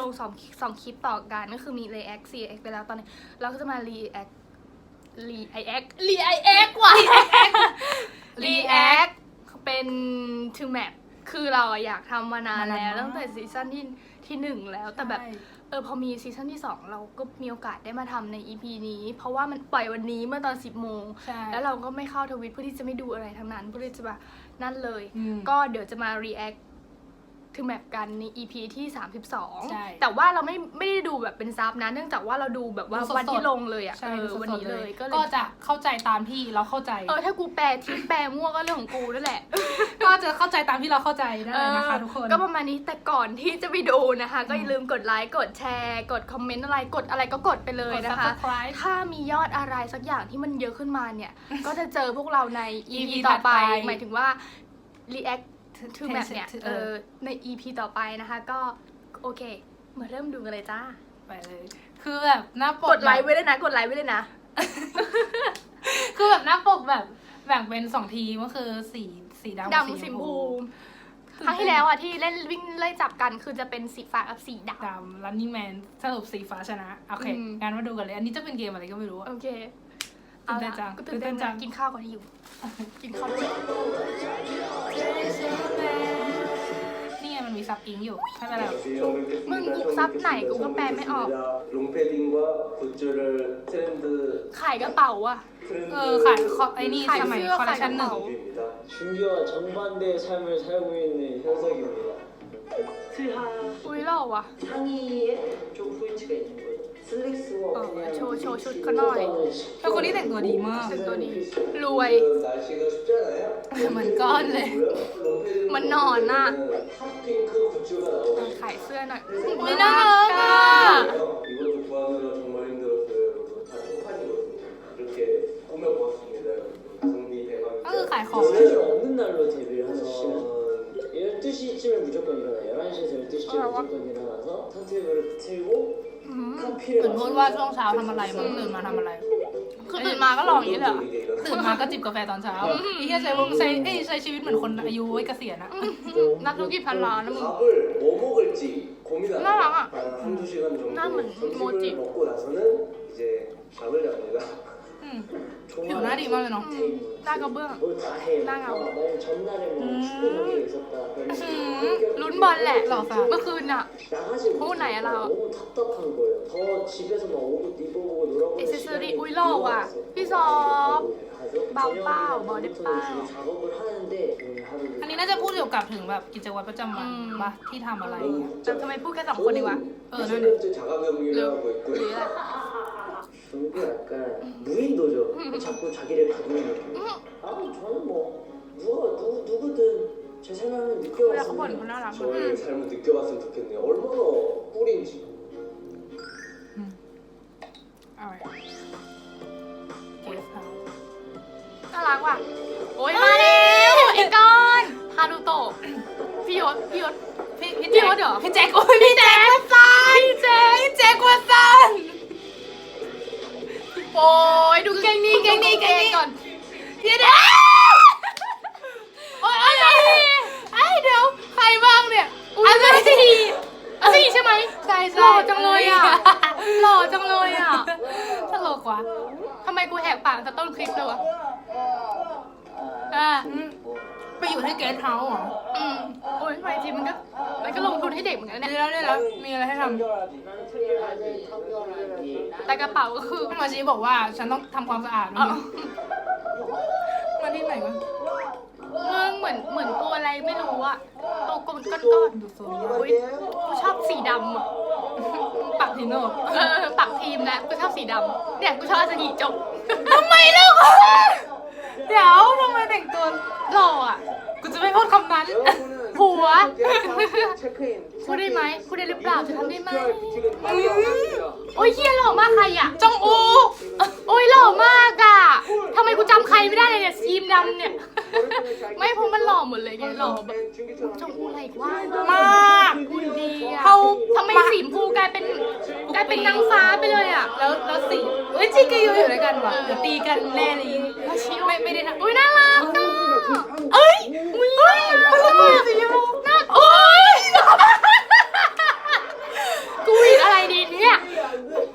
ลงสองสองคลิปต่อกันก็คือมี react react ไปแล้วตอนนี้ เราก็จะมา react react react ว่ะ react เป็น to map คือเราอะอยากทำมานานแล้ว ตั้งแต่ซีซั่นที่ที่หนึ่งแล้วแต่แบบ เออพอมีซีซั่นที่2เราก็มีโอกาสได้มาทำใน EP นี้ เพราะว่ามันปล่อยวันนี้เมื่อตอน 10โมงใช่แล้วเราก็ไม่เข้าทวิตเพื่อที่จะไม่ดูอะไรทั้งนั้นเพื่อที่จะแบบนั่นเลยอืมก็เดี๋ยวจะมา react ถึงแมปกันใน EP ที่ ใช่32 แต่ว่าเราไม่ไม่ได้ดูแบบเป็นซับนะ เนื่องจากว่าเราดูแบบว่าดูสดๆ วันที่ลงเลยอะใช่เออสดๆวันนี้เลยก็เลยก็จะเข้าใจตามที่เราเข้าใจ เออถ้ากูแปลทิปแปลมั่วก็เรื่องของกูนั่นแหละ ก็จะเข้าใจตามที่เราเข้าใจได้เลยนะคะทุกคน ก็ประมาณนี้แต่ก่อนที่จะไปดูนะคะ ก็อย่าลืมกดไลค์กดแชร์ กดคอมเมนต์อะไรกดอะไรก็กดไปเลยกดนะคะ subscribe ถ้ามียอดอะไรสักอย่างที่มันเยอะขึ้นมาเนี่ย ก็จะเจอพวกเราใน EP EP ต่อไป ถัดไป หมายถึงว่า react to map เนี่ย to- เออ ใน EP ต่อไปนะคะ ก็โอเค มาเริ่มดูกันเลยจ้า ไปเลย คือแบบหน้าปกกดไลค์แบบไว้เลยนะ กดไลค์ไว้เลยนะ คือแบบหน้าปกแบบแบ่งเป็นสองทีมก็คือสีสีดำกับดำสีชมพูครั้งที่แล้วอะที่เล่นวิ่งไล่จับกันคือจะเป็นสีฟ้ากับสีดดำ running man สรุปสีฟ้าชนะ โอเคอืมงั้นมาดูกันเลย อันนี้จะเป็นเกมอะไรก็ไม่รู้ำอะโอเคตื่น เต้นจัง ก็ตื่นเต้น ตื่นเต้นจั จัง ง กินข้าวก่อนที่อยู่ กินข้าวด้วย นี่ไงมันมีซับอิงอยู่ไม่เป็นไรหรอก มึงกูซับไหนกูก็แปลไม่ออก 롱패딩과 굿즈를 트렌드 ขายกระเป๋าอ่ะ เออขายคอไอ้นี่ ขาย สมัย เสื้อ คอลเลคชันหนึ่ง ขายกระเป๋า 입니다. 준비와 정반대의 삶을 살고 있는 현석입니다. 트하 อุ้ยหล่อว่ะ 상의에 좀 후인치가 있는 거예요. 슬랙스와 어, 그냥 저, 저, 저, 그날. แต่คนนี้แต่งตัวดีมาก แต่งตัวดี รวย 날씨가 춥잖아요. เหมือนก้อนเลย 롱패딩 만 나왔나? 핫핑크 굿즈가 나오고 ขายเสื้อหน่อย อุ๊ อุ้ ย ยน่ารักอ่ะ 이것도 구하느라 정말 힘들었어요. 여러분. 다 쪽팔이거든요. 이렇게 꾸며보았습니다. 여러분. 정리 대박. ก็คือขายของ 스케줄 없는 날로 데뷔를 하셨으면 12시쯤에 무조건 일어나요. 11시에서 12시쯤에 아, 무조건 일어나서 턴테이블을 틀고 อืม 카피를 เหมือนพูดว่าช่วงเช้าทำอะไรมั้งตื่นมาทำอะไร คือตื่นมาก็หล่ออย่างนี้เลยเหรอ ตื่นมาก็จิบกาแฟตอนเช้าไอ้เหี้ยใช้วงใช้เอ้ยใช้ชีวิตเหมือนคนอายุไว้เกษียณอะ นับธุรกิจพันล้านนะมึง 밥을 뭐 먹을지 고민하다가 나랑. 한 한두 시간 정도 나는 뭐지? 점심을 먹고 나서는 이제 잠을 잡니다. อืม ผิวหน้าดีมากเลยเนาะ หน้ากระเบื้องหน้าเงาลุ้นบอลแหละหรอฟ้าเมื่อคืนอะพูดไหนอะเราเอเซซอรี่อุ้ยหล่อว่ะ พี่ซอฟเบาเป้าบอลได้เป้าอันนี้น่าจะพูดเกี่ยวกับถึงแบบกิจวัตรประจำวันปะที่ทำอะไรแต่ทำไมพูดแค่สองคนดีวะ เออนั่นเองหรืหรืออะไร 준비 약간 무인도죠. 자꾸 자기를 가두는 느낌. 아 저는 뭐 누가 누 누구든 제 삶을 한번 เวลาเขาบ่น 느껴봤으면 เขาน่ารัก 저의 삶을 느껴봤으면 좋겠네요. 얼마나 꿀인지. อะไรเกสเฮาส์ น่ารักว่ะ โอ้ยมาแล้วไอ้ก้อนฮารุโตะพี่ยศพี่ยศ พี่ พี่ พี่ โอ๊ แจ็ ตเหรอ พี่แจ็คโอ้ยพี่แจ็ควัสันพี่แจ็คพี่แจ็ควัสัน โอ้ยดูเก่งนี่เก่งนี่เก่งนี่ก่อนเดี๋ยวเดี๋ยวโอ้ยอะไรไอ้เดี๋ยวใครบ้างเนี่ยอุ้ยอาซีอาซีใช่ไหมใช่หใช่ล่อจังเลยอะหล่อจังเลยอะตลกว่ะทำไมกูแหกปากแต่ต้นคลิปเลยวะอ่าอืมไปอยู่ที่เกสเฮาส์เหรออืมโอ้ยไปทีมันก็มันก็ลงทุนให้เด็กเหมือนกันนะเดี๋เนี่ยยวเดี๋ยวเดี๋ยวมีอะไรให้ทำ แต่กระเป๋าก็คือพี่มาชีบอกว่าฉันต้องทำความสะอาดเอามาที่ไหนวะมึงเหมือนเหมือนตัวอะไรไม่รู้อะตัวกลมก้อนดูโซๆนอุ้ยกูชอบสีดำอะปักทิโน่เออปักทีมแล้วกูชอบสีดำเนี่ยกูชอบอาซีจบทำไมเลิกอะเดี๋ยวทำไมแต่งตัวหล่ออะกูจะไม่พูดคำนั้น ผัว พูดได้ไหมพูดได้หรือเปล่าจะทำได้ไหมโอ้ยเฮียหล่อมากใครอะจองอูโอ้ยหล่อมากอะทำไมกูจำใครไม่ได้เลยเนี่ยซีมดำเนี่ย ไม่เพราะมันหล่อหมดเลยไงหล่อแบบจองอูไรกว้างมากคุณดีอะเขาทำไมสีมพูกลายเป็นกลายเป็นนางฟ้าไปเลยอะ แล้วแล้วสีเอ้ยจีก็อยู่อยู่ด้วยกันวะเดี๋ยวตีกันแน่เลยไม่ไม่ได้นะอุ้ยน่ารักอะ เอ้ยอุ้ยมันระเบิดสีชมพู น่าโอ้ยกูอีกอะไรดีเนี่ย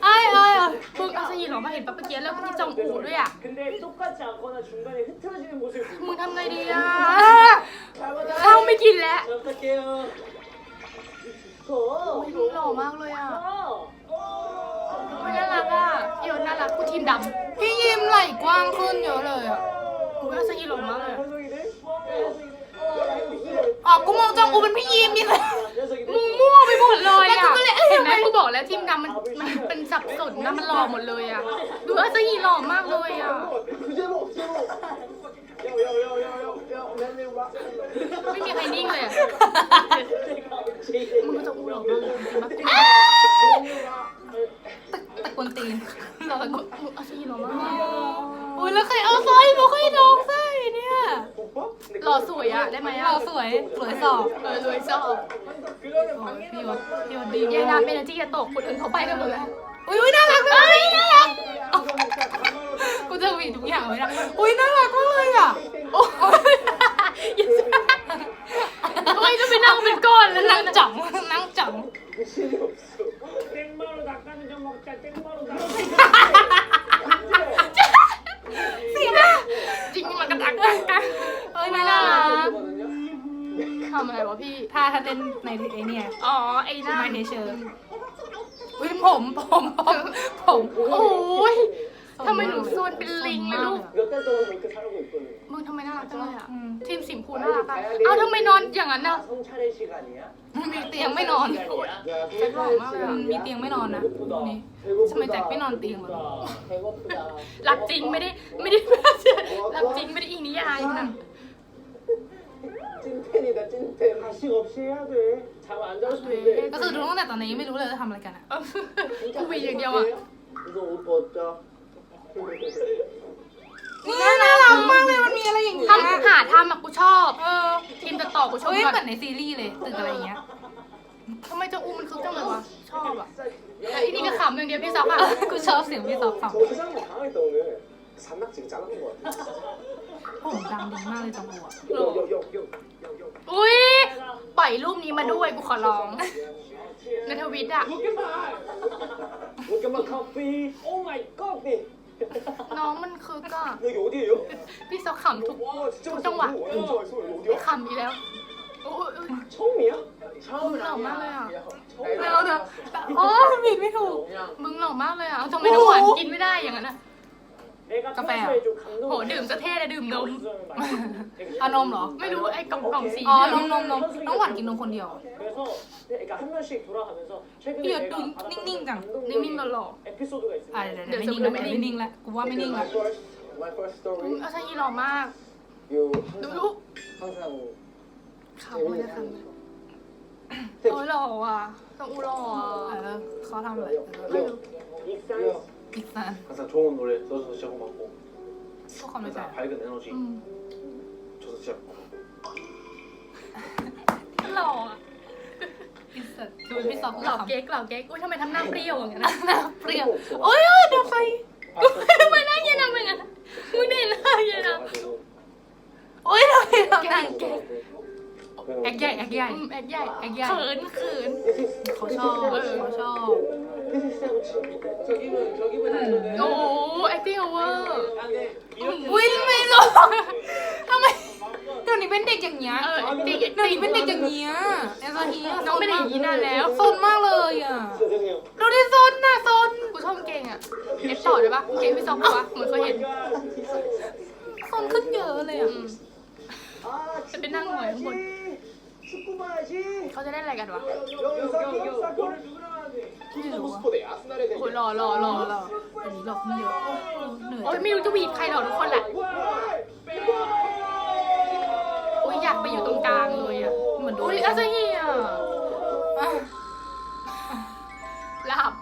ไอ้ไอ้ไอ้ มึงเอาสยีหรอมาเห็นปะเมื่อกี้แล้วมีจองอูด้วยอ่ะ 근데 똑같지 않거나 중간에 흐트러지는 모습을 มึงทำไงดีอ่ะข้าวไม่กินแล้ว 부탁해요. โอ้ยมึงหล่อมากเลยอ่ะโอ้ยน่ารักอ่ะพี่โยนน่ารักกูทีมดำ พี่ยิ้มไหล่กว้างขึ้นเยอะเลยอ่ะ กูไม่เอาสกีหลงแล้วเลย อ๋อ กูมองจ้องกูเป็นพี่ยีมนี่และมึงมั่วไปหมดเลยแล้วกูอะก็เลยเห็นไหมกูบอกแล้วทีมดำมันมันเป็นสับสนนะมันหล่อหมดเลยอะ ดูเออสกีหล่อมากเลยอะ ไม่มีใครนิ่งเลยมึงจะอูหลอกมากเลยจริงๆปะตะกวนตีนหล่อแล้วกูเอาสกีหล่อมากเอุ้ยแล้วใครเอาสร้อยมา อสวยอะได้ไหมอะหล่อสวยสวยสอบเออรวยสอบโพี่ยศพี่ยศดีเยนามเป็นที่จะตกคนอื่นเขาไปกันหมดแล้วอุ้ยน่ารักมากน่ารักกูจะหวีทุกอย่างเลยนะอุ้ยน่ารักมากเลยอะโอ้ยจะไปนั่งเป็นก้อนแล้วนั่งจังนั่งจัง อะไรวะพี่ ถ้าถ้าเต้นในไอเนี่ย อ๋อไอ้หน้า ไม่เทเชอร์อุ้ยผมผมผมผม โอ้ยทำไมหนูโซนเป็นลิงไม่รู้ 몇 달 동안 그렇게 살고 있거든요. มึงทำไมน่ารักจังเลยอ่ะ อืม ทีมสิมพูน่ารักอ่ะเอ้าทำไมนอนอย่างนั้นอ่ะ 성찰의 시간이야? มีเตียงไม่นอน 야, 잘 나와. มีเตียงไม่นอนนะนี่ทำไมแจ็คไม่นอนเตียงวะ 배고프다. รักจริงไม่ได้ไม่ได้ รักจริงไม่ได้อิงนิยายนะ 찐팬이다 찐팬. 가식 없이 해야 돼. 잠 안 자고 싶은데. ก็คือดูตั้งแต่ตอนนี้ไม่รู้เลยจะทำอะไรกันอะ กูวีอย่างเดียวอ่ะ 이거 옷 벗자. นี่น่ารักมากเลยมันมีอะไรอย่างเงี้ย ทำหาทำอ่ะกูชอบ เออ ทีมจะต่อกูชอบ เฮ้ย ก่อ เหมือน นในซีรีส์เลยตึกอะไรอย่างเงี้ย ทำไมเจ้าอูมันคึกจังเลยวะชอบอ่ะแต่อีนี่ก็ขำอย่างเดียวพี่ซับอ่ะ กูชอบเสียงพี่ซอฟ 저 회장님 당황했다 오늘. 산낙지가 잘라낸 것 같아. ผมดังดีมากเลยจังหวะ 요요요요요. อุ้ยปล่อยรูปนี้มาด้วยกูขอร้อง ในทวิตอ่ะ 로켓만 커피. 오 마이 커피. น้องมันคึกอ่ะ 여기 어디예요? พี่ซับขำทุก 와 진짜 좀 와. 맛있어. 완전 좋아했어. 여기 어디야? ขำอีกแล้วโอ้ยโอ้ย 처음이야? มึงหล่อมากเลยอ่ะ แล้วนะอ๋อผิดไม่ถูก มึงหล่อมากเลยอ่ะทำไมน้ำหวานกินไม่ได้อย่างนั้นอ่ะ กาแฟโหดื่มจะเท่เลยดื่มนมอานมเหรอ ไม่รู้ไอ้กล่องกล่องสีอ๋อ นมนมนมต้องหวานกินนมคนเดียวเพี่ยศดูนิ่งๆจังนิ่งๆหล่อๆอะเดี๋ยวไม่นิ่งแล้วไม่นิ่งแล้วกูว่าไม่นิ่งแล้วอเอาชายีหล่อมาก ดูลูกขาวเลยค่ะโอ้ยหล่อว่ะต้องอูหล่ออะเขาทำอะไรไม่รู้ 익산 you อีกสัน 항상 좋은 노래 써줘서 진짜 고맙고 พวกความในใจ 항상 밝은 에너지 อืม 줘서 진짜 หล่ออ่ะ อีกสันดูเป็นพี่ซอฟ หล่อเก๊กหล่อเก๊กอุ้ยทำไมทำหน้าเปรี้ยวอย่างนั้นอะ หน้าเปรี้ยว 없어. โอ้ยเอ้ยเดี๋ยวไฟ ทำไมหน้าเย็นทำอย่างนั้นอะมึงเด่นหน้าเย็นอ่ะ 그래가지고 โอ้ยทำไมทำหน้า เก๊ก แอกใหญ่แอกใหญ่ อืมแอกใหญ่ แอกใหญ่ เขินเขิน เขาชอบเขาชอบ 저기는 저기는 안 โอ้ 좋네. แอคติ้งโอเวอร์ อุ้ยไม่รู้ทำไมเดี๋ยวนี้เป็นเด็กอย่างเงี้ย เออแอคติ้งแอค เดี๋ยว ติ้ง นี้เป็นเด็กอย่างเงี้ยเอซาฮีะ น้องไม่ได้อย่างนี้นานแล้ว ซนมากเลยอ่ะ 죄송해요. ดูดิซนน่ะซน กูชอบเก่งอ่ะเอฟต่อได้ปะเก่งพี่ซอกปะวะเหมือนเคยเห็น ซนขึ้นเยอะเลยอ่ะ อืม 아, 근데 난 거야, 뭐. 축구 봐야지. เขาจะได้อะไรกันวะ 여기 여기 여기 ไม่รู้อะโอ้ยหล่อหล่อหล่อหล่ออันนี้หลอกเยอะเหนื่อยจะไม่รู้จะหวีดใครหรอกทุกคนแหละโอ้ยอยากไปอยู่ตรงกลางเลยอะเหมือนโดนโอ้ยอาซาฮีอะหลับ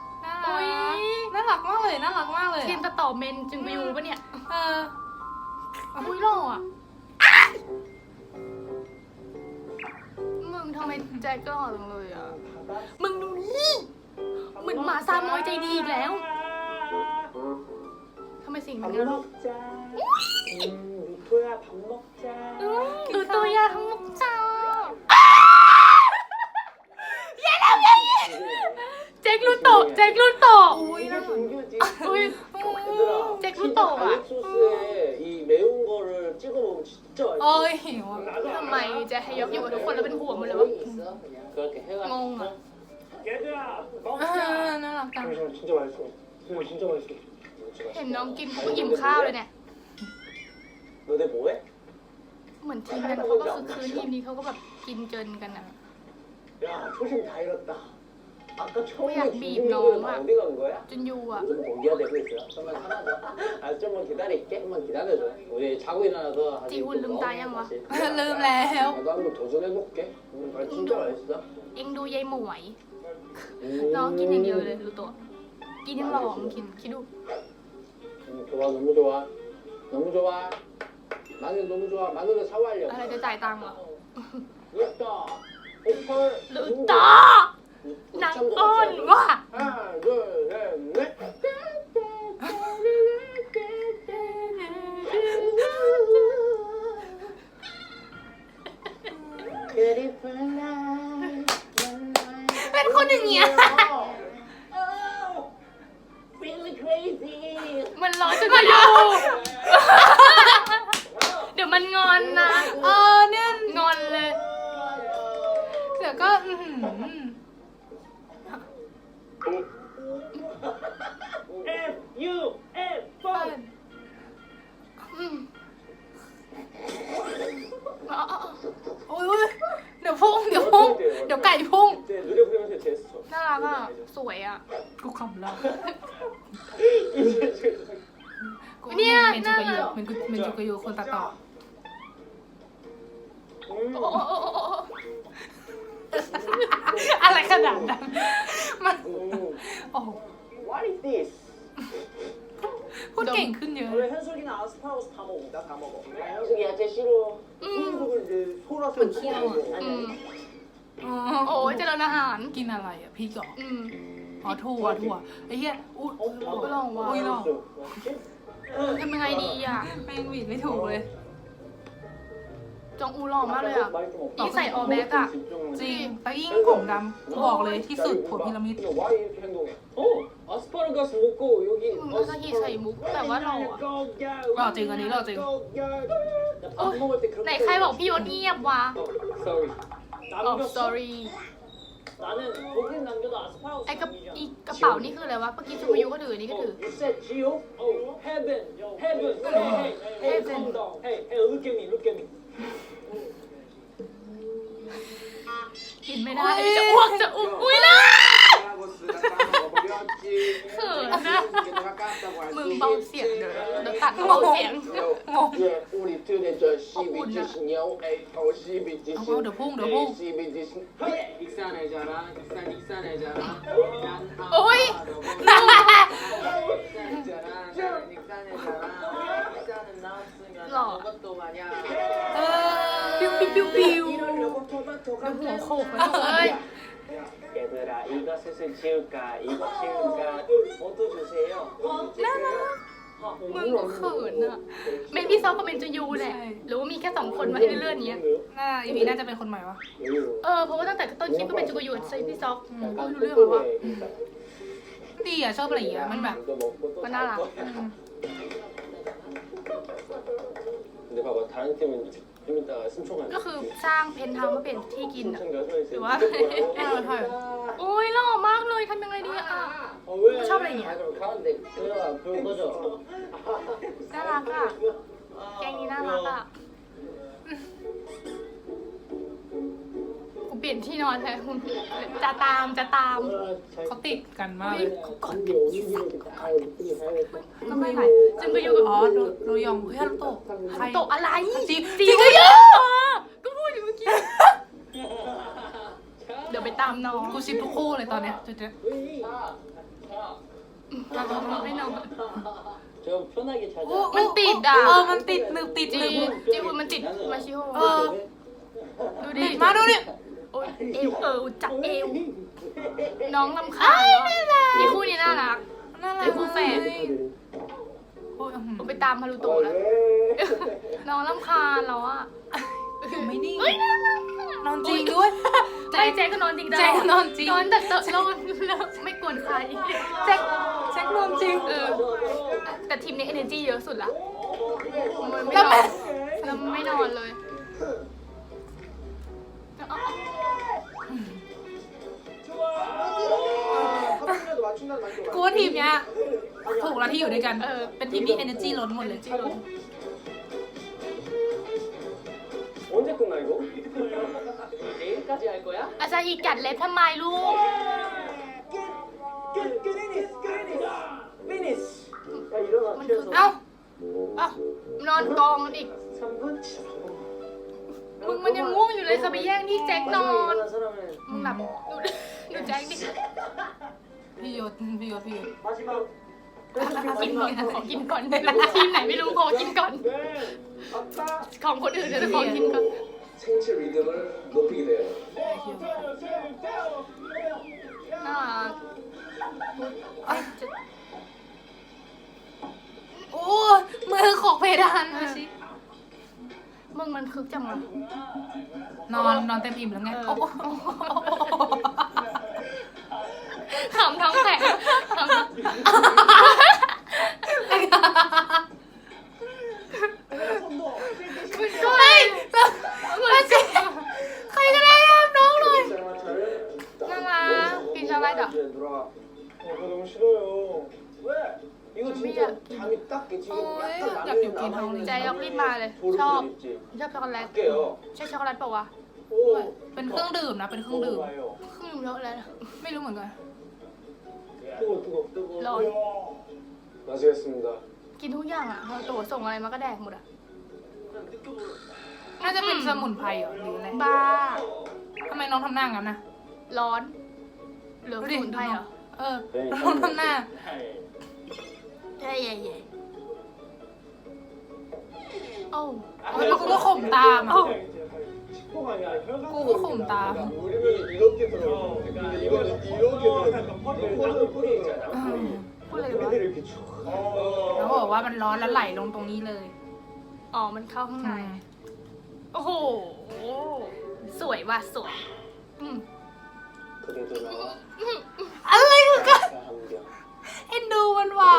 โอ้ยน่ารักมากเลยน่ารักมากเลยทีมจะต่อเมนจึงไปอยู่ปะเนี่ย เอออุ้ยหล่ออะมึงทำไมแจ็คหล่อจังเลยอะมึงดูนี่ เหมือนหมาซามอยใจดีอีกแล้วทำไมสิ่ง 밥 นี้ 먹자. 음, 루토야 밥 먹자. ดูตัวยาทั้งมุกจ้าแจ็คลูโตะแจ็คลูโตะ 이게 종교지. อุ้ย 얘들아, 잭 진짜 루토. 갈릭 소스에 이 매운 거를 찍어 먹으면 진짜 โอ้ 맛있어. ยหิวอะ ทำไมแจ็คให้ยกอยู่กับทุกคนแล้วเป็นห่วงหมดเลยวะ 그렇게 해가지고. 멍아. 얘들아 เออน่ารักจัง 잠시만 진짜 맛있어 이거 진짜 맛있어 เห็นน้องกินเขาก็อิ่มข้าวเลยเนี่ย 너네 뭐해? เหมือนทีมนั้นเขาก็คือคืนทีมนี้เขาก็แบบกินเกินกันอ่ะ 야 초심 다 잃었다. 아까 처음에 약 중국인 밉, 거는 너무. 어디 간 거야? จนยูอ่ะ 좀 공기가 되고 있어요. 좀만 참아줘. 아 좀만 기다릴게. 좀만 기다려줘. 우리 자고 일어나서 아직 지금 또 름 먹어, 다양 와. 다시. ลืมแล้ว 나도 한번 도전해볼게. 음, 아, 진짜 맛있어. เอ็งดูยายหมวย 음. น้องกินอย่างเดียวเลยรู้ตัว กินยังหล่อมึงคิดคิดดู 음, 좋아 너무 좋아. 너무 좋아. 마늘 너무 좋아. 마늘은 샤워하려고. อะไรจะจ่ายตังค์เหรอ 루타. 오펄. รู้ต่อ นางอ้อนว่ะ 하나 둘셋 넷. อะไรขนาดนั้น มัน 음. โอ้โห What is this? พูดเก่งขึ้นเยอะ 원래 현석이는 아스파라거스 다 먹어. 나 다 먹어. 현석이 야채 싫어. อืม 현석을 이제 소라서 뭐 귀여워. 음. อ๋อ โอ้ยเจริญอาหาร กินอะไรอ่ะพี่กเหรอ อืม อ๋อถั่วถั่วไอ้เหี้ยอุ้ย ไม่ลองว่ะ อุ้ยหรอ ทำยังไงดีอ่ะ แม่งหวีดไม่ถูกเลย จองอูหล่อมากเลยอ่ะ 말좀 없다. นี่ใส่ออแบ็กอ่ะ จริงแต่ยิ่งผมดำกูบอกเลยที่สุดผัวพีระมิด 너 왜 이렇게 행동해? 어? 아스파라거스 먹고 여기 อืมอาซาฮิใส่มุกแต่ว่าหล่ออ่ะ หล่อจริงอันนี้หล่อจริง 밥 먹을 때 그렇게 ไหนใครบอกพี่ยศเงียบวะ sorry อ๋อ sorry 나는 거기는 남겨도 아스파라거스 ไอ้กระอีกระเป๋านี่คืออะไรวะเมื่อกี้ซูมายุก็ถืออันนี่ก็ถือ You said Gio? Oh, heaven, heaven. Hey, hey, hey, hey, Heaven. calm down. Hey, hey, look at me, look at me. กินไม่ได้จะอ้วกจะอ้วกอุ้ยนะ เขินนะมึงเบาเสียงเดี๋ยเดี๋ยวตัดเบาเสียงงงเอาเดี๋ยวพุ่งเดี๋ยวพุ่งโอ้ยหล่อปิ้วปิ้วปิ้วปิ้วดูหัวโขกเลย 얘들아 이거 슬슬 지울까 이거 지울까 모두 주세요 น่ารักมึงเขินอะเมนพี่ซอฟกับเมนจูยูแหละหรือว่ามีแค่สองคนมาให้เลื่อนๆเนี้ย น่าอีพีน่าจะเป็นคนใหม่วะ เออเพราะว่าตั้งแต่ต้นคลิปก็เป็นจูกายูใช่พี่ซอฟอืมก็รู้เรื่องแล้วว่า ดีอ่ะชอบอะไรอย่างเงี้ยมันแบบ มันน่ารัก อืม 근데 봐봐 다른 팀은 좀 이따가 신청할 ก็คือสร้างเพนท์เฮาส์มาเป็นที่กินอะหรือว่า เออใช่โอ้ยหล่อมากเลยทำยังไงดีอะชอบอะไรยเงี้ยน่ารักอะแกงนี้น่ารักอะ เปลี่ยนที่นอนเลยคุณจะตามจะตามเขาติดกันมากเลยขากดกันอีสัตว์เขากดกันสัตว์ก็ไม่ไหวจึงไปอยู่กับอ๋อโรยองเฮ้ยฮันโตฮันโตอะไรจีจีก็เยอะก็พูดอยู่เมื่อกี้เดี๋ยวไปตามน้องกูซิปทุกคู่เลยตอนเนี้ยจุดเนี้ยไม่นอนมันติดอะเออมันติดหนึบติดหนึบจีมันติดมาชิโฮเออดูดิมาดูดิ เอวเออจับเอว น้องลำคาญนี่คู่นี้น่ารัก น่ารัเดี๋กยวคู่แฝด โอ้ยอื้อหือผมไปตามฮารุโตะแล้ว น้องลำคาญแล้วอะอยู่ไม่นิ่งเฮ้ยน่ารักนอนจริงด้วยแจ็คแจ็คก็นอนจริงแจ็คก็นอนจริง นอนแต่เตอะนอนแล้วไม่กวนใครแจ็คแจ็คนอนจริงเออ แต่ทีมนี้ energy เยอะสุดละมันไม่แล้วนแม่อนแล้วไม่นอนเลยเอาเอา กูว่าทีมเนี้ยถูกแล้วที่อยู่ด้วยกัน เออ เป็นทีมที่ energy ล้นหมดเลย 언제 끝나 이거? 내일까지 할 거야? อาซาฮิกัดเล็บทำไมลูก 끝 끝이니스 끝이니스 피니스 야 일어나 만 피어서 เอ้า เอ้า นอนกองกันอีก 3분 มึงมันยังง่วงอยู่เลยจะไปแย่งที่แจ็คนอน 일어난 사람은 มึงหลับดูดูแจ็คดิ พี่ยศพี่ยศพี่ยศ 마지막 กินก่อนขอกินก่อนทีมไหนไม่รู้ขอกินก่อน 네 아빠 ของคนอื่นเดี๋ยวขอกินก่อน 생체 리듬을 높이게 돼요 น่ารักเอ้ยจะ โอ้ยมือของเพดานมาชิ มึงมันคึกจังวะ นอนนอนเต็มอิ่มแล้วไง เออ โอ้โห ขำท้องแตกขำท้องมันก็ เฮ้ย เหมือนจะ ใครก็ได้ห้ามน้องหน่อย 쌀마차를 น่ารักกินช็อกโกแลตเหรอ 이제 누나 어, 그거 너무 싫어요 왜? 이거 좀 진짜 미안. 잠이 딱 깨지 어, 왜? 약간 약 라면이 여기 나오네. 남아있는 ใจยกรีบมาเลย ชอบ 보름들 있지 ชอบช็อกโกแลต 갈게요 ใช่ช็อกโกแลตเปล่าวะ 오 เป็นเครื่องดื่มนะ เป็นเครื่องดื่ม 먹어봐요 ครึ่ง เยอะเลยนะ ไม่รู้เหมือนกัน 뜨거 뜨거 뜨거 런. 마시겠습니다 กินทุกอย่างอ่ะเราตัวส่งอะไรมาก็แดกหมดอ่ะ น่าจะเป็นสมุนไพรเหรอหรืออะไร บ้า ทำไมน้องทำหน้างั้นนะ ร้อนเหลือ ดู ส ดิ มุนไพรเหรอ เออ น้องทำหน้า เย่เย่เย่โอ้ แล้วกูก็ข่มตามอ่ะ 식포가 아니라 혈관 꼬고 홈다. 우리는 이렇게 들어 กูก็ข่มตาม พูดเลยวะแล้วบอกว่ามันร้อนแล้วไหลลงตรงนี้เลย อ๋อ มันเข้าข้างใน โอ้โห สวยว่ะสวยอืมอืมอะไรมึงก็เอ็นดูมันว่ะ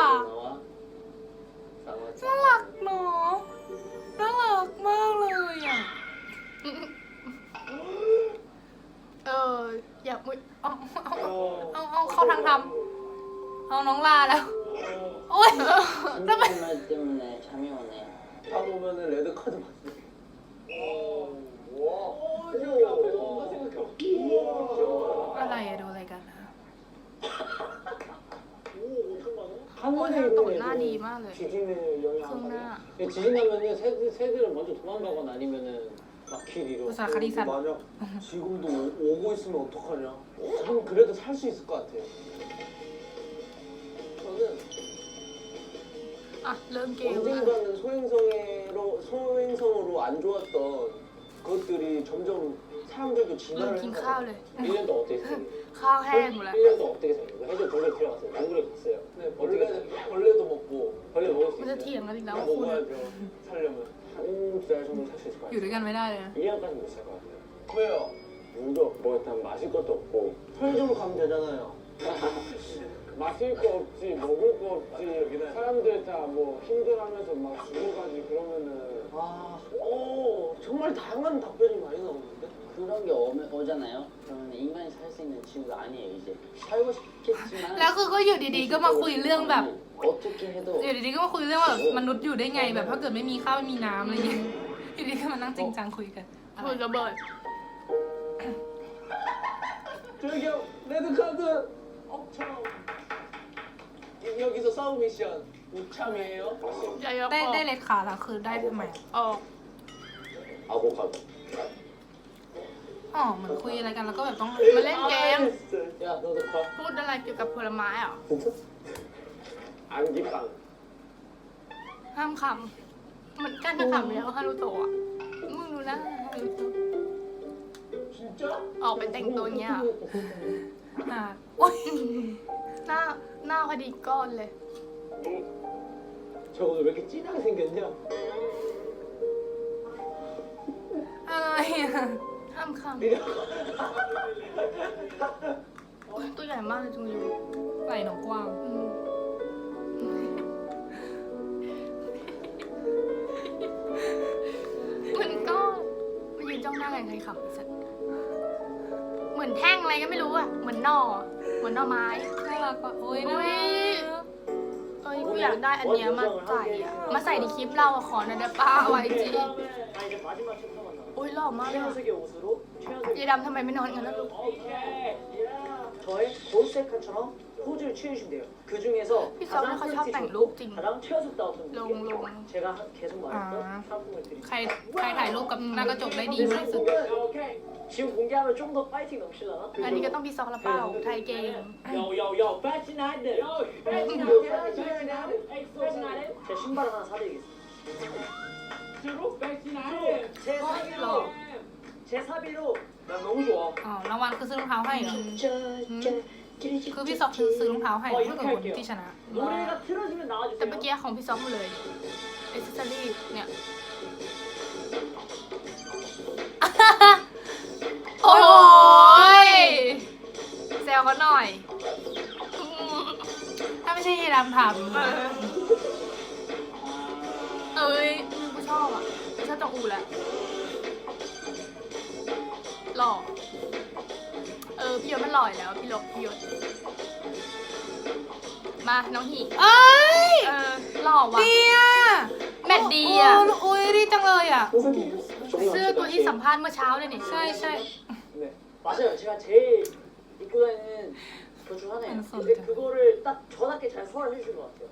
น่ารักเนาะน่ารักมากเลยอะ เออ อย่ามุย เอาเอาเอาเอาเข้าทางทำเอาน้องลาแล้ว โอ๊ย 말 때문에 잠이 오네. 다 보면은 레드 카드 봤어 와 저기 앞에서 뭔가 생각해 อะไรอะดูอะไรกันนะ โอ้ยฮารุโตะหน้าดีมากเลย 지진의 영향 ครึ่งหน้า 지진 나면은 새들, 새들은 먼저 도망가거나 아니면은 나키리로. 우선 가리사로. 만약 지금도 오- 오고 있으면 어떡하냐? 저는 그래도 살 수 있을 것 같아요. 저는 아, 언젠가는 소행성으로 소행성으로 안 좋았던 그것들이 점점 사람들도 진화를 런긴 1년도 어떻게 생겼어요? 1년도 어떻게 생겼어요? 해저 벌레 들어갔어요. 동굴에 갔어요? 근데 벌레, 네, 벌레도 먹고 벌레 먹을 수 있어요? 먹어야죠 살려면. 한달 정도 살 수 있을 것 อยู่ 같아요. ด้วยกันไม่ได้เลยนะ 1년까지 못 살 것 같아요. 왜요? 물도 뭐 일단 마실 것도 없고 편의점으로 가면 되잖아요. 마실 거 없지 먹을 거 없지 사람들 다 뭐 힘들어하면서 막 죽어가지 그러면은 아, 어, 정말 다양한 답변이 많이 나오는데? 그런 게 오, 오잖아요. 그러면 인간이 살 수 있는 지구가 아니에요 이제 살고 싶겠지만 แล้วคือก็อยู่ดีๆ ก็มาคุยเรื่องแบบ 어떻게해อยู่ดีๆก็มาคุยเรื่องว่าแบบมนุษย์อยู่ได้ไงแบบถ้าเกิดไม่มีข้าวไม่มีน้ำอะไรอย่างเงี้ยอยู่ดีก็มานั่งจริงจังคุยกัน คุยระเบิด 저기요 레드카드 업차 여기서 싸움 미션 우참이에요 จะยกอได้ได้เลดขาแล้วคือได้ไหมอ๋อก 아보카도 อ๋อเหมือนคุยอะไรกันแล้วก็แบบต้องมาเล่นเกมพูดอะไรเกี่ยวกับผลไม้เหรอ 진짜? 안기빵. ห้ามขำมันกั้นจะขำแล้วฮารุโตะอะมึงดูนะฮารุโตะออกไปแต่งตัวเงี้ย อ่ะโอ๊ย หน้าหน้าพอดีก้อนเลย 저 오늘 왜 이렇게 진하게 생겼냐? อะไรอ่ะ ห้ามขำโอ๊ยตัวใหญ่มากเลยจุงยู ไหล่หนองกว้าง อืม งหน้ากันใครขำไอ้สัตว์เหมือนแท่งอะไรก็ไม่รู้อะเหมือนหน่อเหมือนหน่อไม้ น่ารักว่ะโอ๊ยน่า อุ๊ รั ย ก เอ้ยกูอยากได้อันเนี้ยมาใส่อะมาใส่ในคลิปเราอะขอหน่อยได้ป้าไว้จี 그다음에 아 이제 마지막 챕터 만나. โอ้ยหล่อมากเลยอะ 최연석의 옷으로 최연석 ยายดำทำไมไม่นอนกันแล้วลูก 저의 볼세카처럼 포즈를 취해주시면 돼요. 그 중에서 พี่ซอฟ 가장 เขาชอบแต่ง 퀄리티 รูป 좋고 จริง 가장 최연석다웠던 롱, 분께 롱. 제가 하- 계속 말했던 아. 상품을 드릴게요. ใครใครถ่ายรูปกับหน้ากระจกได้ดีมากที่สุด 오케이. 지금 공개하면 좀 더 파이팅 넘치려나? อันนี้ก็ต้องพี่ซอกละเปล่าไทยเก่ง 요요요 패치나이드 요 패치나이드 패치나이드 제 신발을 하나 사드리겠습니다. 제 사비로 제 사비로 난 너무 좋아. อ๋อรางวัลคือซื้อรองเท้าให้เหรอ คือพี่ซอกซื้อซื้อรองเท้าให้ถ้าเกิดคนที่ชนะ 노래가 틀어지면 แต่เมื่อ 나와주세요. กี้ของพี่ซอกหมดเลยเอเซสซอรี่เนี่ย โอ้ยแซวเขาหน่อยอืม ถ้าไม่ใช่เฮดำถาม เออเอ้ยกูชอบอ่ะกูชอบจองอูแหละหล่อ เ ออ พี่ยศมันหล่ออยู่แล้ว พี่ลกพี่ยศมา น้องหี เอ้ย เออ หล่อว่ะ ดีอ่ะ แมทดีอ่ะ โโอ้ยดีจังเลยอ่ะ เสื้อตัวที่สัมภาษณ์เมื่อเช้าเลยนี่ ใช่ใช่ 네 맞아요. 제가 제일 입고 다니는 그 중 하나예요. 안 근데 썼는데. 그거를 딱 저답게 잘 소화를 해주신 것 같아요.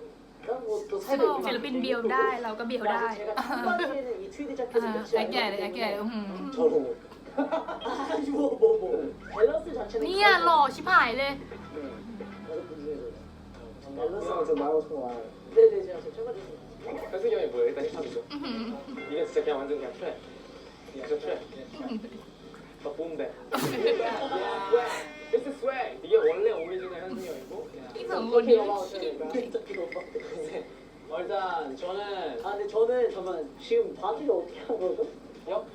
난뭐또 살도 ศิลปินเบียวได้ เราก็เบียวได้ 제가 청바지에는 이 트위드 อ่า 자켓을 매치 แอคใหญ่เลยแอคใหญ่เลยอื้อหือ 저로 아니 뭐뭐 뭐. 밸런스 자체는 เนี่ยหล่อชิบหายเลย 네. 나도 그 중에서 밸런스가 좀 나오고 싶은 거 알아요. 네네 제가 저 청바지 현승이 형이 뭐야? 일단 힙합이죠. อื้อหือ 이게 진짜 그냥 완전 그냥 트랩. 그냥 저 트랩. 막 봄배. This is swag. 이게 원래 오리지널 현승이 형이고. ที่สองคนนี้ 일단 저는 아 근데 저는 잠깐 지금 바지를 어떻게 한 거죠?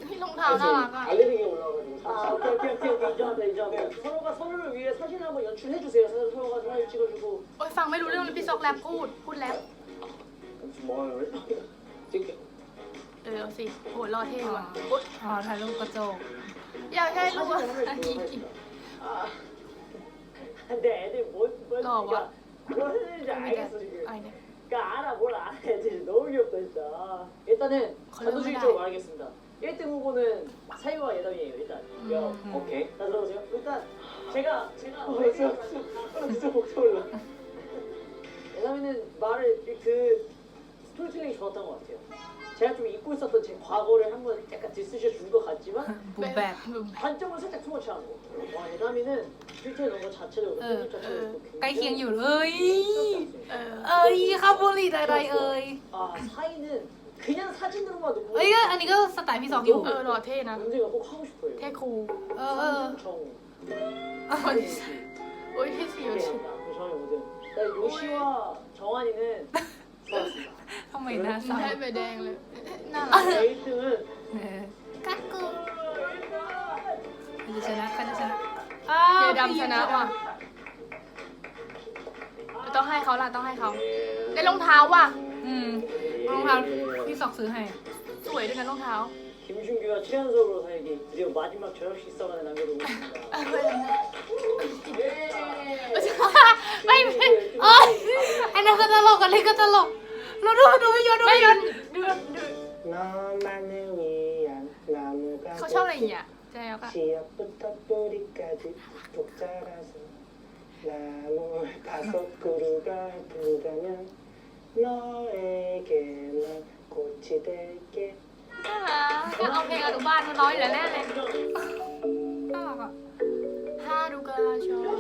ที่รองเท้าน่ารักอ่ะ 알레르기 올라와가지고. 아 오케이 오케이 오케이 오케이 인정한다 인정한다 서로가 서로를 위해 사진 한번 연출해 주세요 서로- 서로가 사진 찍어주고 โอ้ยฟังไม่รู้เรื่องเลยพี่ซอกแรปพูด พูดแรป 뭐하는 거지? 찍게. เออเอาสิโหหล่อเท่ อ๋อ ว่ะโอ๊ย อ๋อถ่ายรูปกระจก อยากให้รู้ว่า 사진을 한번 찍도록 하겠습니다 아 근데 애들 뭐, 뭐 어, 뭐. 그러니까 뭘 했는지 알겠어 지금 อะไรเนี่ย 그러니까 알아 뭘 알아 애들이 너무 귀엽다 진짜 일단은 단도직입적으로 걸려보라. 말하겠습니다 1등 후보는 사유와 예담이에요 일단 음. 오케이. 자 들어보세요 일단 제가 제가 어, 진짜, 진짜 목소 올라. 예담이는 말을 그 스토리텔링이 좋았던 것 같아요 제가 좀 잊고 있었던 제 과거를 한번 약간 디스셔 준 것 같지만 บูมแบบ 관점을 살짝 통화치한 거. 와 예담이는 필터에 넣은 거 자체도 그렇고 응, 편집 자체도 응. 그렇고 ใกล้เคียงอยู่เลย เออ เอ้ยข้าวบุหรี่อะไรๆเอ้ย 아 사이는 그냥 사진으로만 놓고 เอ้ยก็อันนี้ก็สไตล์พี่ซอกอยู่ เออหล่อเท่นะ 문제가 꼭 하고 싶어요. เท่คูล เออเออ 정우. โอ้ยพี่สิโยชิ 그 전에 모든. 나 요시와 정환이는 좋았습니다. ทำไมหน้าเศร้า ได้ใบแดงเลย น่ารัก 제 1등은 เออ กักกู ใครจะชนะใครจะชนะ เยดำชนะว่ะต้องให้เขาล่ะต้องให้เขาได้รองเท้าว่ะ อืมรองเท้า พี่ซอกซื้อให้ สวยด้วยนะรองเท้า 김준규가 최연석으로 살기 드디어 마지막 저녁 식사만에 남겨두고 있습니다. ไม่ไม่ เอ้ยไอ้นั่นก็ตลกอันนี้ก็ตลกเราดูดูไม่ยนดู ไม่ ไม่ ย ย น น ดูดู 너만을 위한 나무가 เขาชอบอะไรอย่างเงี้ยใช่แล้วก็ 씨앗부터 뿌리까지 푹 자라서 나무 다섯 그루가 예쁘다면 너에게만 꽃이 될게 น่ารักอยากเอาเพลงอนุบาลมาร้อยแล้วแน่เลย น่ารักอ่ะ ฮารุกา ชอบ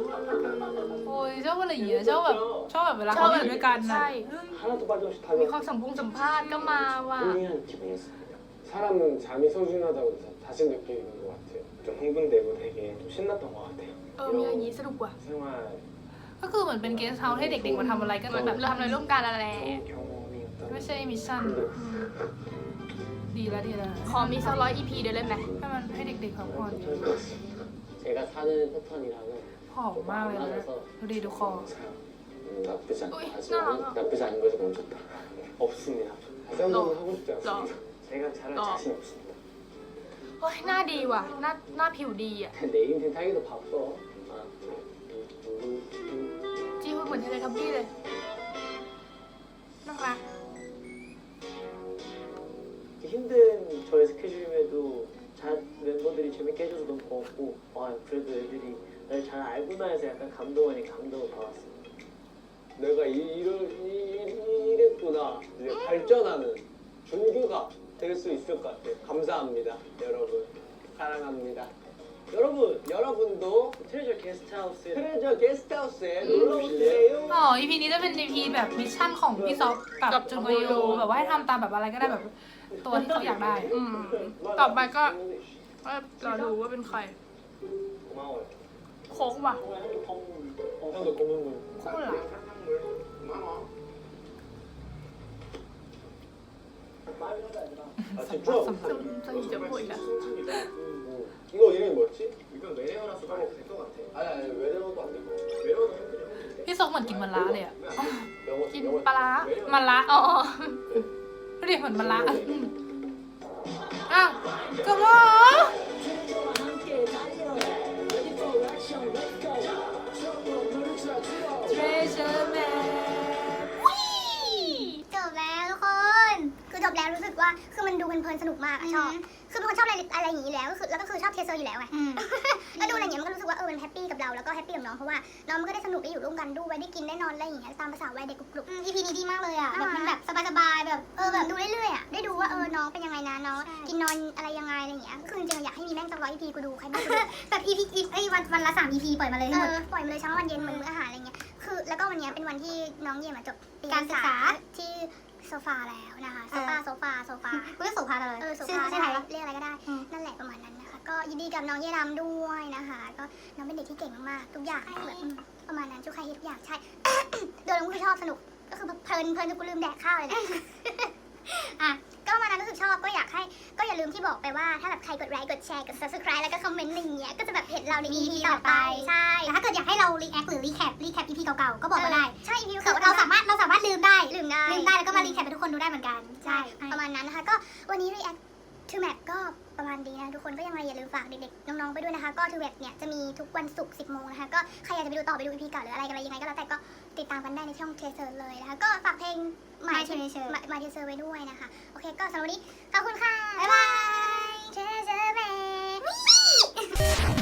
โอ้ยชอบอะไรอย่างเงี้ยชอบแบบชอบแบบเวลาเขาอยู่ด้วยกันนะ ใช่ 하나도 빠짐없이 มี 다 ความสัมพงสัมภาษณ์ก็มาว่ะ 흥미한 기분이었습니다. 사람은 잠이 소중하다고 다- 다시 느끼는 것 같아요. 좀 흥분되고 되게 좀 신났던 것 같아요. เออมีอย่างนี้สนุกว่ะ 생활 ก็คือเหมือนเป็นเกสต์เฮาส์ให้เด็กๆมาทำอะไรกัน เหมือน แบ แบบ บเราทำอะไรร่วมกันอะไร 좋은 경험이었던 험 ไม่ใช่มิชชั่น ดีแล้วดีแล้ว ขอมีสักร้อย EP เดี๋ยวเล่นไหม ให้มันให้เด็กๆพักผ่อน 제가 사는 패턴이랑은 ผอมมากเลยนะดูดีดูคอ 음, 나쁘지 않, 어이, 아직 나, 너무- 나. 나쁘지 않은 것이 너무 좋다. 없습니다. 다시 한 너. 번은 하고 싶지 너. 않습니다. 제가 잘할 너. 자신 없습니다. เฮ้ยหน้าดีว่ะ หน้าหน้าผิวดีอ่ะ 내 인생 살기도 바빠. 아. จี้พูดเหมือนเทเลทับบี้เลยน่ารัก 힘든 저의 스케줄임에도 잘 멤버들이 재밌게 해줘서 너무 고맙고 와 그래도 애들이 날 잘 알구나 해서 약간 감동 아닌 감동을 받았습니다. 내가 이, 이러, 이, 이랬구나. 이제 발전하는 준규가 될 수 있을 것 같아요. 감사합니다, 여러분. 사랑합니다. 여러분, 여러분도 트레저 게스트하우스에 트레저 게스트하우스에 놀러 오세요. อ๋อ EP นี้จะเป็น EP แบบมิชชั่นของพี่ซอฟกับจุนโกโยแบบว่าให้ทำตามแบบอะไรก็ได้แบบ ตัวที่เขาอยากได้ อืม ต่อไปก็ก็รอดูว่าเป็นใคร 고마워요. โค้งว่ะ 형도 고문물. โค้งเหรอ 아, สัม 진짜? ผัสสัมผัส จะจะพูดอีกแล้ว 이거 이름이 뭐였지? 이건 외래어라서 말해도 될 것 같아. 아니, 아니, 외래어도 안 되고. 외래어도 형들이 형인데. พี่ซอฟเหมือนกินมันล้าเลยอะ 영어, กิน 영어. ปลาร้า มันล้า อ๋อ ดูดิเหมือนมันล้าอืมอ้าวก็ว่า Treasure Man จบแล้วทุกคน คือจบแล้วรู้สึกว่า คือมันดูเพลินๆสนุกมากอะชอบ คือเป็นคนชอบอะไรอะไรอย่างนี้อยู่แล้วก็คือแล้วก็คือชอบเทเซอร์อยู่แล้วไงแล้วดูอะไรอย่างเงี้ยมันก็รู้สึกว่าเออมันแฮปปี้กับเราแล้วก็แฮปปี้กับน้องเพราะว่าน้องมันก็ได้สนุกได้อยู่ร่วมกันด้วยได้กินได้นอนอะไรอย่างเงี้ยตามภาษาวัยเด็กกรุบๆ EP นี้ดีมากเลยอะแบบมันแบบสบายๆแบบเออแบบดูเรื่อยๆอะได้ดูว่าเออน้องเป็นยังไงนะน้องกินนอนอะไรยังไงอะไรอย่างเงี้ยคือจริงๆอยากให้มีแม่งสักร้อย EP กูดูใครไม่ดูแบบ EP ไอ้วันวันละสาม EP ปล่อยมาเลยเออปล่อยมาเลยเช้าวันเย็นเหมือนมื้ออาหารอะไรเงี้ยคือแล้วก็วันเนี้ยเป็นวันที่น้องเยี่ยมมาจบการศึกษาที่ โซฟาแล้วนะคะโซฟาโซฟาโซฟากูเรียกโสภาเลยเออโซชื่อฟาชื่อไทยได้ปะเรียกอะไรก็ได้ นั่นแหละประมาณนั้นนะคะ ก็ยินดีกับน้องเยดำด้วยนะคะ ก็น้องเป็นเด็กที่เก่งมากๆทุกอย่างแบบอืมประมาณนั้นชุกใครเฮ็ดทุกอย่างใช่โดยรวมคือชอบสนุกก็คือเพลินเพลินจนกูลืมแดกข้าวเลยนะอะ ก็ประมาณนั้นรู้สึกชอบก็อยากให้ก็อย่าลืมที่บอกไปว่าถ้าแบบใครกดไลค์กดแชร์กด subscribe แล้วก็คอมเมนต์หนึ่งเนี้ยก็จะแบบเห็นเราใน EP ต่อไปใช่แต่ถ้าเกิดอยากให้เรา react หรือ recap recap EP เก่าๆ ก็บอกมาได้ใช่ EP คือเราสามารถเราสามารถลืมได้ลืมได้ลืมได้แล้วก็มา recap ให้ทุกคนดูได้เหมือนกันใช่ประมาณนั้นนะคะก็วันนี้ react to map ก็ประมาณนี้นะทุกคนก็ยังไงอย่าลืมฝากเด็กๆน้องๆไปด้วยนะคะก็ to map เนี่ยจะมีทุกวันศุกร์10โมงนะคะก็ใครอยากจะไปดูต่อไปดู EP เก่าหรืออะไรกันอะไรยังไงก็แล้วแต่ก็ติดตามกันได้ในช่องเทเซอร์เลยนะคะก็ฝากเพลง ใหม่ My Treasure มาเทเซอร์ไว้ด้วยนะคะ โอเค ก็สำหรับวันนี้ขอบคุณค่ะ บ๊ายบายเทเซอร์แมน